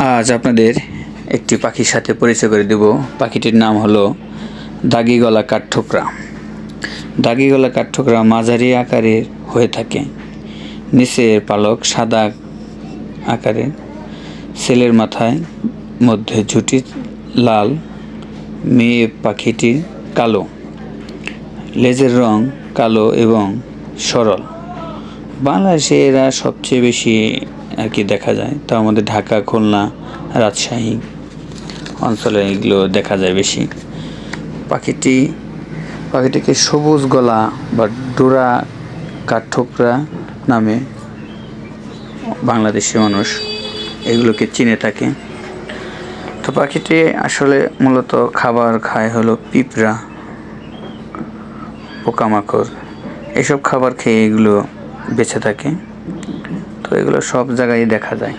আজ আপনাদের একটি পাখির সাথে পরিচয় করে দেব। পাখিটির নাম হলো দাগি গলা কাঠঠোকরা। দাগি গলা কাঠঠোকরা মাঝারি আকারের হয়ে থাকে। নিচের পালক সাদা আকারের। ছেলের মাথায় মধ্যে ঝুটি লাল, মেয়ে পাখিটি কালো। লেজের রং কালো এবং সরল। বাংলাদেশে এরা সবচেয়ে বেশি আর কি দেখা যায়। তার মধ্যে ঢাকা, খুলনা, রাজশাহী অঞ্চলে এগুলো দেখা যায় বেশি। পাখিটি, পাখিটিকে সবুজ গলা বা ডোরা কাঠঠোকরা নামে বাংলাদেশি মানুষ এগুলোকে চিনে থাকে। তো পাখিটি আসলে মূলত খাবার খায় হলো পিঁপড়া, পোকামাকড়। এসব খাবার খেয়ে এগুলো বেঁচে থাকে। তো এগুলো সব জায়গায় দেখা যায়।